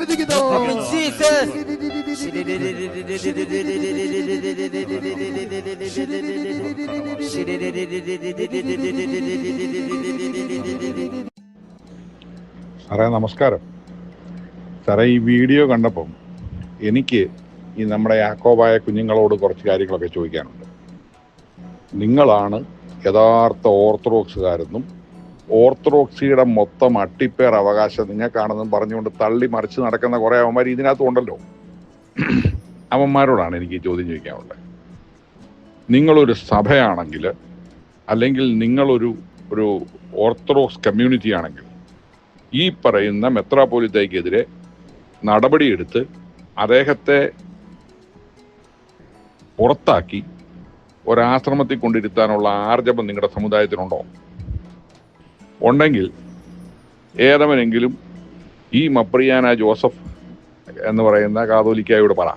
വിധിക്കുന്നു. സാറേ നമസ്കാരം. സാറേ ഈ വീഡിയോ കണ്ടപ്പം എനിക്ക് ഈ നമ്മുടെ യാക്കോബായ കുഞ്ഞുങ്ങളോട് കുറച്ച് കാര്യങ്ങളൊക്കെ ചോദിക്കാനുണ്ട്. നിങ്ങളാണ് യഥാർത്ഥ ഓർത്തഡോക്സുകാരെന്നും ഓർത്തഡോക്സിയുടെ മൊത്തം അട്ടിപ്പേർ അവകാശം നിങ്ങൾക്കാണെന്നും പറഞ്ഞുകൊണ്ട് തള്ളി മറിച്ച് നടക്കുന്ന കുറേ അവന്മാർ ഇതിനകത്തും ഉണ്ടല്ലോ അവന്മാരോടാണ് എനിക്ക് ചോദ്യം ചോദിക്കാനുള്ളത്. നിങ്ങളൊരു സഭയാണെങ്കിൽ അല്ലെങ്കിൽ നിങ്ങളൊരു ഒരു ഓർത്തഡോക്സ് കമ്മ്യൂണിറ്റി ആണെങ്കിൽ ഈ പറയുന്ന മെത്രാപോലിത്തയ്ക്കെതിരെ നടപടിയെടുത്ത് അദ്ദേഹത്തെ പുറത്താക്കി ഒരാശ്രമത്തിൽ കൊണ്ടിരുത്താനുള്ള ആർജവം നിങ്ങളുടെ സമുദായത്തിനുണ്ടോ? ഉണ്ടെങ്കിൽ ഏതവനെങ്കിലും ഈ മപ്രിയാന ജോസഫ് എന്ന് പറയുന്ന കാതോലിക്കായോട് പറ.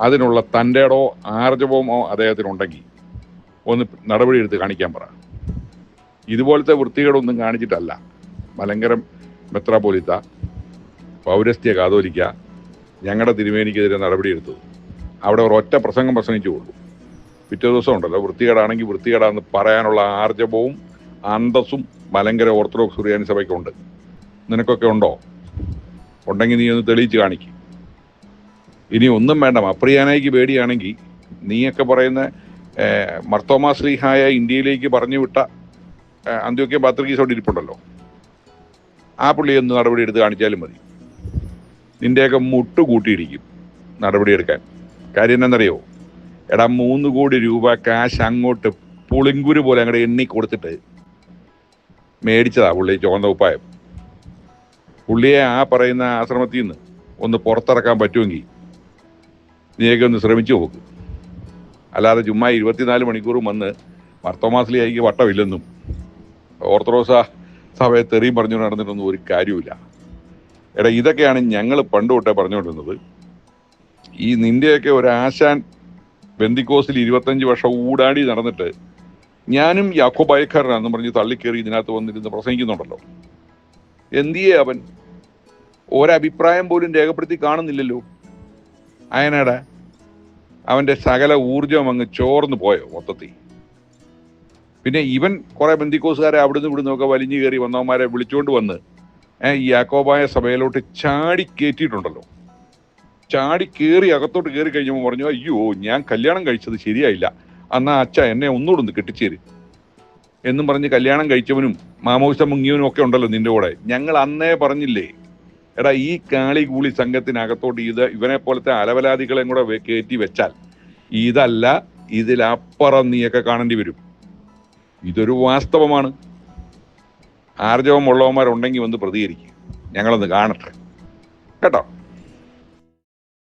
അതിനുള്ള തന്റെടോ ആർജവമോ അദ്ദേഹത്തിനുണ്ടെങ്കിൽ ഒന്ന് നടപടി എടുത്ത് കാണിക്കാൻ പറ. ഇതുപോലത്തെ വൃത്തികേടൊന്നും കാണിച്ചിട്ടല്ല. മലങ്കരം മെത്രാപോലിത്ത പൗരസ്ത്യ കാതോലിക്ക ഞങ്ങളുടെ തിരുമേനിക്കെതിരെ നടപടിയെടുത്തത് അവിടെ ഒരൊറ്റ പ്രസംഗം പ്രസംഗിച്ചു കൊള്ളു പിറ്റേ ദിവസം ഉണ്ടല്ലോ വൃത്തികേടാണെങ്കിൽ വൃത്തികേടാന്ന് പറയാനുള്ള ആർജവവും അന്തസ്സും മലങ്കര ഓർത്തഡോക്സ് സുറിയാനി സഭയ്ക്കുണ്ട്. നിനക്കൊക്കെ ഉണ്ടോ? ഉണ്ടെങ്കിൽ നീ ഒന്ന് തെളിയിച്ച് കാണിക്കും. ഇനി ഒന്നും വേണ്ട. അപ്രിയാനായിക്ക് പേടിയാണെങ്കിൽ നീയൊക്കെ പറയുന്ന മർത്തോമാ ശ്രീഹായ ഇന്ത്യയിലേക്ക് പറഞ്ഞു വിട്ട അന്ത്യോക്യ പാത്രികീസ് അവിടെ ഇരിപ്പുണ്ടല്ലോ. ആ പുള്ളി ഒന്ന് നടപടി എടുത്ത് കാണിച്ചാലും മതി. നിന്റെയൊക്കെ മുട്ട് കൂട്ടിയിടിക്കും നടപടിയെടുക്കാൻ കാര്യം എന്നറിയോ എടാ മൂന്ന് കോടി രൂപ കാശ് അങ്ങോട്ട് പുളിങ്കുരു പോലെ അങ്ങോട്ട് എണ്ണി കൊടുത്തിട്ട് മേടിച്ചതാ പുള്ളി ചുവന്ന ഉപ്പായം. പുള്ളിയെ ആ പറയുന്ന ആശ്രമത്തിൽ നിന്ന് ഒന്ന് പുറത്തിറക്കാൻ പറ്റുമെങ്കിൽ നീയൊക്കെ ഒന്ന് ശ്രമിച്ചു നോക്ക്. അല്ലാതെ ചുമ്മാ ഇരുപത്തിനാല് മണിക്കൂറും വന്ന് മർത്തോമാസിലേക്ക് വട്ടമില്ലെന്നും ഓർത്തഡോക്സ സഭയെ തെറിയും പറഞ്ഞു നടന്നിട്ടൊന്നും ഒരു കാര്യമില്ല എടാ ഇതൊക്കെയാണ് ഞങ്ങൾ പണ്ട് തൊട്ടേ പറഞ്ഞുകൊണ്ടിരുന്നത്. ഈ നിന്റെയൊക്കെ ഒരു ആശാൻ ബന്ദിക്കോസിൽ ഇരുപത്തഞ്ച് വർഷം ഊടാടി നടന്നിട്ട് ഞാനും യാക്കോബായക്കാരനാണെന്ന് പറഞ്ഞ് തള്ളിക്കേറി ഇതിനകത്ത് വന്നിരുന്ന് പ്രസംഗിക്കുന്നുണ്ടല്ലോ. എന്തിയെ അവൻ? ഒരഭിപ്രായം പോലും രേഖപ്പെടുത്തി കാണുന്നില്ലല്ലോ. അയനാട അവന്റെ സകല ഊർജം അങ്ങ് ചോർന്നു പോയോ മൊത്തത്തിൽ. പിന്നെ ഇവൻ കുറേ ബന്ധിക്കോസുകാരെ അവിടുന്ന് ഇവിടുന്ന് ഒക്കെ വലിഞ്ഞു കയറി വന്നവന്മാരെ വിളിച്ചുകൊണ്ട് വന്ന് ഈ യാക്കോബായ സഭയിലോട്ട് ചാടി കയറ്റിയിട്ടുണ്ടല്ലോ ചാടി കയറി അകത്തോട്ട് കയറി കഴിഞ്ഞപ്പോൾ പറഞ്ഞു അയ്യോ ഞാൻ കല്യാണം കഴിച്ചത് ശരിയായില്ല. അന്നാ അച്ഛ എന്നെ ഒന്നുകൂടെ ഒന്ന് കെട്ടിച്ചേര്. എന്നും പറഞ്ഞ് കല്യാണം കഴിച്ചവനും മാമോസ മുങ്ങിയവനും ഒക്കെ ഉണ്ടല്ലോ നിന്റെ കൂടെ. ഞങ്ങൾ അന്നേ പറഞ്ഞില്ലേ എടാ ഈ കാളി കൂളി സംഘത്തിനകത്തോട്ട് ഇത് ഇവനെ പോലത്തെ അലവലാദികളെയും കൂടെ കയറ്റി വെച്ചാൽ ഇതല്ല ഇതിലപ്പുറം നീയൊക്കെ കാണേണ്ടി വരും. ഇതൊരു വാസ്തവമാണ്. ആർജവമുള്ളവന്മാരുണ്ടെങ്കിൽ വന്ന് പ്രതികരിക്കുക ഞങ്ങളൊന്ന് കാണട്ടെ. കേട്ടോ?